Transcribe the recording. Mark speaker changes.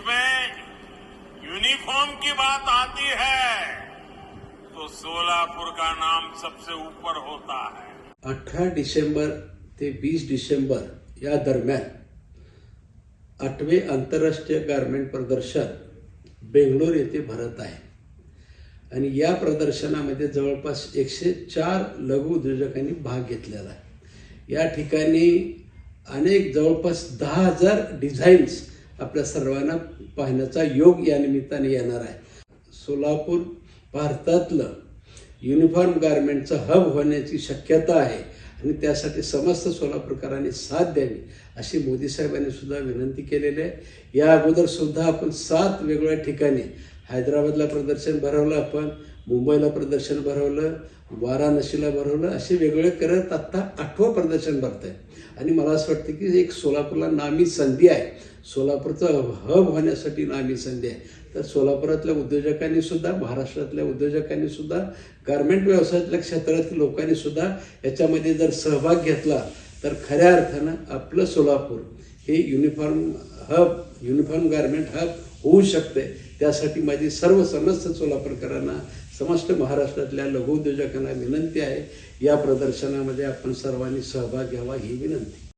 Speaker 1: इसमें यूनिफॉर्म की बात आती है तो सोलापुर का नाम सबसे ऊपर होता है।
Speaker 2: अठरा डिसेंबर ते 20 डिसेंबर या दरम्यान आठवे आंतरराष्ट्रीय गारमेंट प्रदर्शन बेंगलोर येथे भरत आहे. आणि या प्रदर्शनामध्ये जवळपास एकशे चार लघु उद्योजकांनी भाग घेतलेला आहे. या ठिकाणी अनेक जवळपास दहा हजार डिझाईन्स आपल्या सर्वांना पाहण्याचा योग या निमित्ताने येणार आहे. सोलापूर भारतातलं युनिफॉर्म गारमेंटचं हब होण्याची शक्यता आहे आणि त्यासाठी समस्त सोलापूरकरांनी साथ द्यावी अशी मोदी साहेबांनी सुद्धा विनंती केलेली आहे. या अगोदर सुद्धा आपण सात वेगवेगळ्या ठिकाणी हैदराबादला प्रदर्शन भरवलं आपण मुंबईला प्रदर्शन भरवलं वाराणसीला भरवलं असे वेगवेगळे करत आत्ता आठवं प्रदर्शन भरत आहे आणि मला असं वाटतं की एक सोलापूरला नामी संधी आहे. सोलापूरचं हब होण्यासाठी नामी संधी आहे. तर सोलापुरातल्या उद्योजकांनी सुद्धा महाराष्ट्रातल्या उद्योजकांनी सुद्धा गारमेंट व्यवसायातल्या क्षेत्रातील लोकांनी सुद्धा याच्यामध्ये जर सहभाग घेतला तर खऱ्या अर्थानं आपलं सोलापूर हे uniform hub uniform garment hub होऊ शकते. त्यासाठी माझी सर्व समस्त सोलापूरकरांना समस्त महाराष्ट्रातल्या लघुउद्योजकांना विनंती आहे. या प्रदर्शनामध्ये आपण सर्वांनी सहभाग घ्यावा ही विनंती.